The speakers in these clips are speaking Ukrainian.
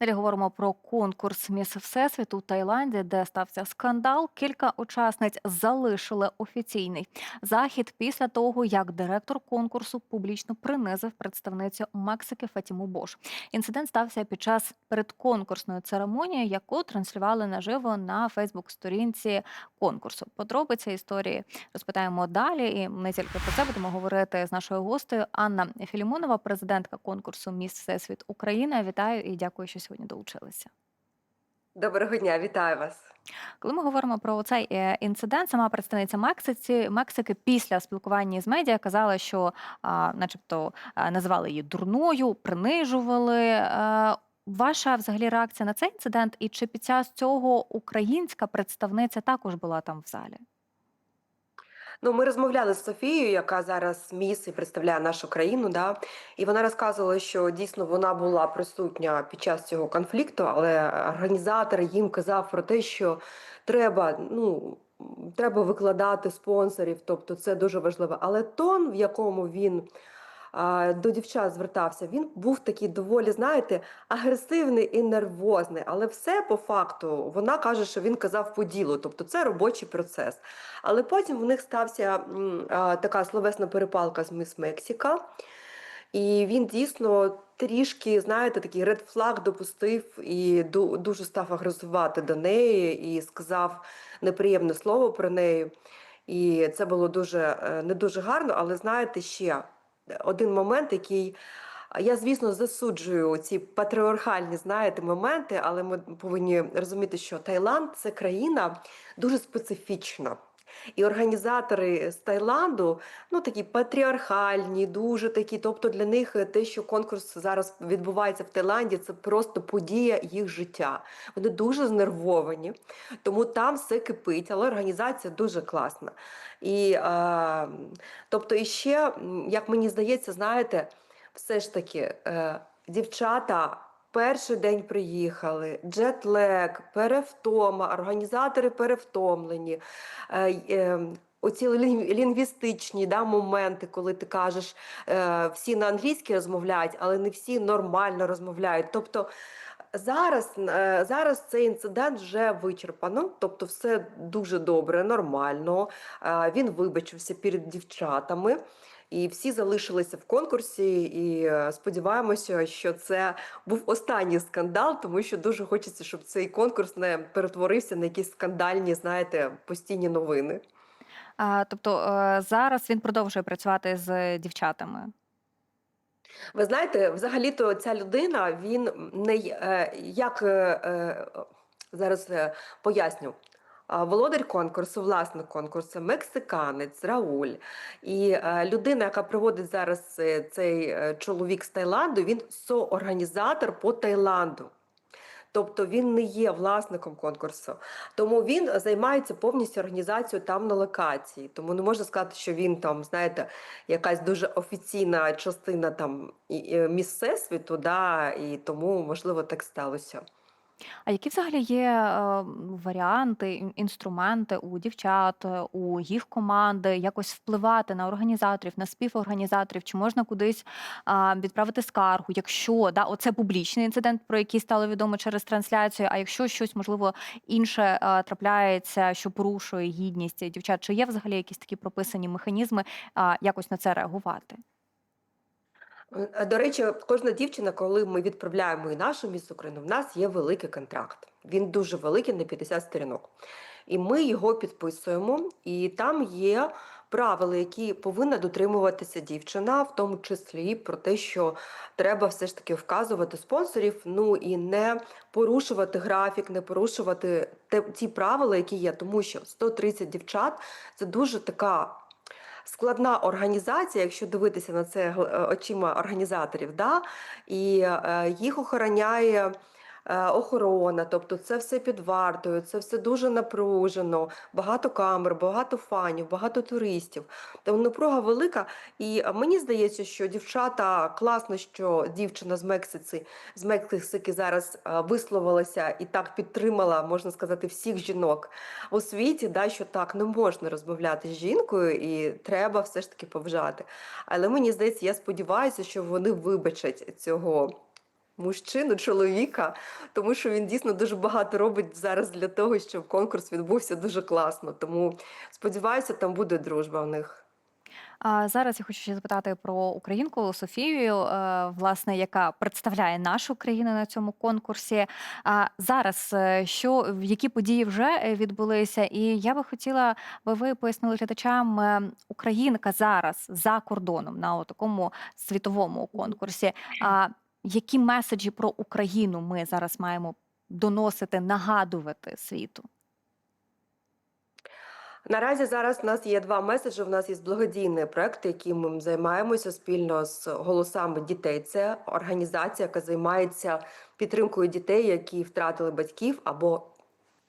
Далі говоримо про конкурс Міс Всесвіту у Таїланді, де стався скандал. Кілька учасниць залишили офіційний захід після того, як директор конкурсу публічно принизив представницю Мексики Фатіму Бош. Інцидент стався під час передконкурсної церемонії, яку транслювали наживо на Фейсбук-сторінці конкурсу. Подробиці історії розпитаємо далі. І не тільки про це будемо говорити з нашою гостею Анна Філімонова, президентка конкурсу Міс Всесвіт Україна. Вітаю і дякую, що сьогодні долучилися. Доброго дня, вітаю вас. Коли ми говоримо про цей е, інцидент, сама представниця Мексиці Мексики після спілкування з медіа казала, що, начебто, називали її дурною, принижували. Е, Ваша взагалі реакція на цей інцидент, і чи під час цього українська представниця також була там в залі? Ну, ми розмовляли з Софією, яка зараз міс і представляє нашу країну. Да? І вона розказувала, що дійсно вона була присутня під час цього конфлікту, але організатор їм казав про те, що треба, ну. Треба викладати спонсорів, тобто це дуже важливо. Але тон, в якому він до дівчат звертався, він був такий доволі, знаєте, агресивний і нервозний. Але все по факту вона каже, що він казав по ділу, тобто це робочий процес. Але потім в них стався така словесна перепалка з міс Мексика. І він дійсно трішки, знаєте, такий ред флаг допустив і дуже став агресувати до неї і сказав неприємне слово про неї. І це було дуже е, не дуже гарно, але знаєте, ще один момент, який я, звісно, засуджую ці патріархальні, знаєте, моменти, але ми повинні розуміти, що Таїланд це країна дуже специфічна. І організатори з Таїланду, ну такі патріархальні, дуже такі. Тобто для них те, що конкурс зараз відбувається в Таїланді, це просто подія їх життя. Вони дуже знервовані, тому там все кипить, але організація дуже класна. І е, тобто, і ще, як мені здається, знаєте, все ж таки, е, дівчата. Перший день приїхали, джетлег, перевтома, організатори перевтомлені. Е, е, Оці лінгвістичні да, моменти, коли ти кажеш, е, всі на англійській розмовляють, але не всі нормально розмовляють. Тобто зараз, е, зараз цей інцидент вже вичерпано, тобто все дуже добре, нормально. Він вибачився перед дівчатами. І всі залишилися в конкурсі, і е, сподіваємося, що це був останній скандал, тому що дуже хочеться, щоб цей конкурс не перетворився на якісь скандальні, знаєте, постійні новини. А, тобто е, зараз він продовжує працювати з дівчатами. Ви знаєте, взагалі-то ця людина, він не е, як е, е, зараз поясню. Володар конкурсу, власник конкурсу, мексиканець Рауль. І людина, яка проводить зараз цей чоловік з Таїланду, він соорганізатор по Таїланду. Тобто він не є власником конкурсу, тому він займається повністю організацією там на локації. Тому не можна сказати, що він там, знаєте, якась дуже офіційна частина там місцесвіту, да, і тому можливо так сталося. А які взагалі є е, варіанти, ін- інструменти у дівчат, е, у їх команди якось впливати на організаторів, на співорганізаторів? Чи можна кудись відправити скаргу? Якщо да, оце публічний інцидент, про який стало відомо через трансляцію, а якщо щось можливо інше е, трапляється, що порушує гідність дівчат, чи є взагалі якісь такі прописані механізми якось на це реагувати? Е, До речі, кожна дівчина, коли ми відправляємо і нашу міс Україну, в нас є великий контракт. Він дуже великий на 50 сторінок. І ми його підписуємо, і там є правила, які повинна дотримуватися дівчина, в тому числі про те, що треба все ж таки вказувати спонсорів, ну і не порушувати графік, не порушувати те, ті правила, які є, тому що 130 дівчат це дуже така складна організація, якщо дивитися на це е, очима організаторів, да? і е, їх охороняє. Е, Охорона, тобто це все під вартою, це все дуже напружено, багато камер, багато фанів, багато туристів. Тому напруга велика. І е, мені здається, що дівчата класно, що дівчина з Мексиці, з Мексики зараз е, висловилася і так підтримала, можна сказати, всіх жінок у світі, да, що так не можна розмовляти з жінкою, і треба все ж таки поважати. Але мені здається, я сподіваюся, що вони вибачать цього мужчину, чоловіка, тому що він дійсно дуже багато робить зараз для того, щоб конкурс відбувся дуже класно. Тому сподіваюся, там буде дружба в них. А зараз я хочу ще запитати про українку Софію, е, власне, яка представляє нашу країну на цьому конкурсі. А зараз е, що які події вже відбулися? І я би хотіла, би ви пояснили глядачам, е, українка зараз за кордоном на такому світовому конкурсі. А які меседжі про Україну ми зараз маємо доносити, нагадувати світу? Наразі зараз у нас є два меседжі. У нас є благодійний проект, яким ми займаємося спільно з голосами дітей. Це організація, яка займається підтримкою дітей, які втратили батьків або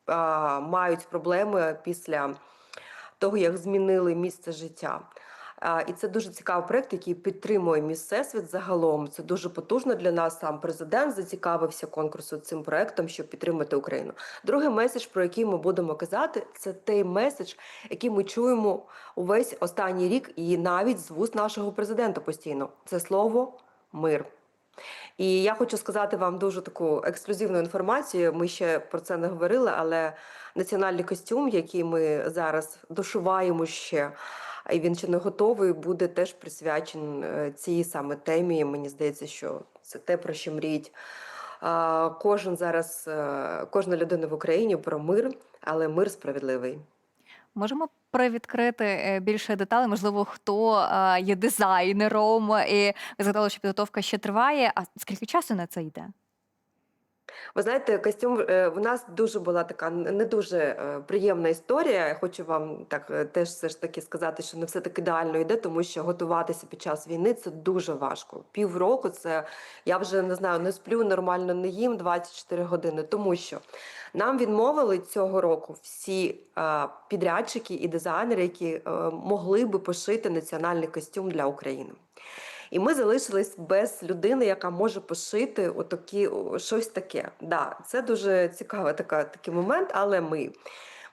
а, мають проблеми після того, як змінили місце життя. І це дуже цікавий проект, який підтримує міс Всесвіт загалом. Це дуже потужно для нас. Сам президент зацікавився конкурсу цим проектом, щоб підтримати Україну. Другий меседж, про який ми будемо казати, це той меседж, який ми чуємо увесь останній рік, і навіть з вуст нашого президента постійно. Це слово мир. І я хочу сказати вам дуже таку ексклюзивну інформацію. Ми ще про це не говорили, але національний костюм, який ми зараз дошуваємо ще, і він ще не готовий, буде теж присвячений е, цій саме темі. Мені здається, що це те, про що мріють. Кожен зараз, е, кожна людина в Україні про мир, але мир справедливий. Можемо привідкрити е, більше деталей, можливо, хто є дизайнером, і ви згадали, що підготовка ще триває. А скільки часу на це йде? Ви знаєте, костюм е, у нас дуже була така не дуже е, приємна історія. Я хочу вам так е, теж все ж таки сказати, що не все так ідеально йде, тому що готуватися під час війни це дуже важко. Півроку це я вже не знаю, не сплю нормально, не їм 24 години, тому що нам відмовили цього року всі підрядчики і дизайнери, які могли би пошити національний костюм для України. І ми залишились без людини, яка може пошити отакі, щось таке. Да, це дуже цікавий така, такий момент, але ми.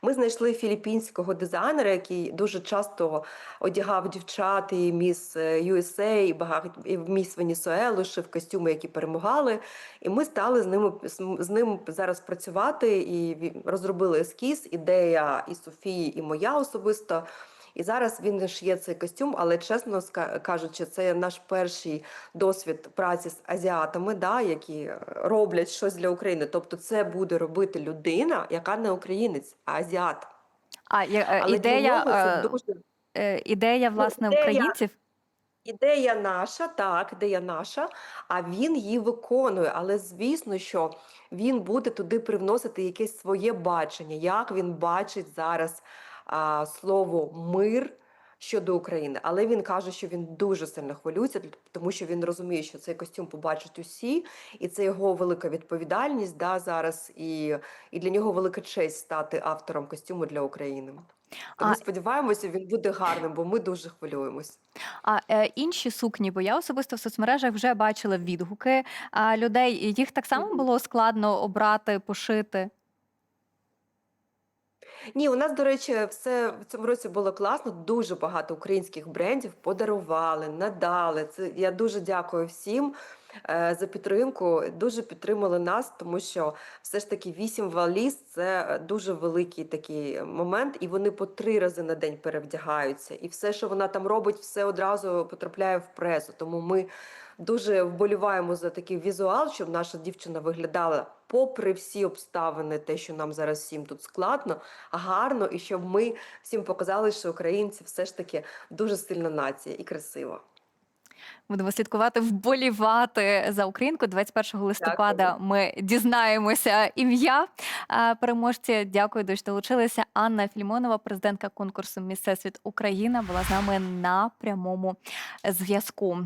Ми знайшли філіппінського дизайнера, який дуже часто одягав дівчат і міс е, USA, і багато і міс Венесуелу, шив костюми, які перемагали. І ми стали з ними з- з ним зараз працювати і розробили ескіз, ідея і Софії, і моя особисто. І зараз він ж є цей костюм, але чесно кажучи, це наш перший досвід праці з азіатами, да, які е, роблять щось для України. Тобто, це буде робити людина, яка не українець, а азіат. А е, Але ідея, це е, дуже ідея власне ідея- українців. Ідея наша, так, ідея наша, а він її виконує. Але звісно, що він буде туди привносити якесь своє бачення, як він бачить зараз а, слово мир щодо України. Але він каже, що він дуже сильно хвилюється, тому що він розуміє, що цей костюм побачать усі, і це його велика відповідальність да, зараз, і, і для нього велика честь стати автором костюму для України. Тому А- сподіваємося, він буде гарним, бо ми дуже хвилюємось. А е, інші сукні, бо я особисто в соцмережах вже бачила відгуки а, людей. Їх так само було складно обрати, пошити. Ні, у нас, до речі, все в цьому році було класно. Дуже багато українських брендів подарували, надали. Це я дуже дякую всім е, за підтримку. Дуже підтримали нас, тому що все ж таки вісім валіз це дуже великий такий момент, і вони по три рази на день перевдягаються. І все, що вона там робить, все одразу потрапляє в пресу. Тому ми дуже вболіваємо за такий візуал, щоб наша дівчина виглядала попри всі обставини, те, що нам зараз всім тут складно, гарно, і щоб ми всім показали, що українці все ж таки дуже сильна нація і красива. Будемо слідкувати, вболівати за українку. 21 листопада ми дізнаємося ім'я переможці. Дякую, дуже долучилися. Анна Фільмонова, президентка конкурсу Місцесвіт Україна, була з нами на прямому зв'язку.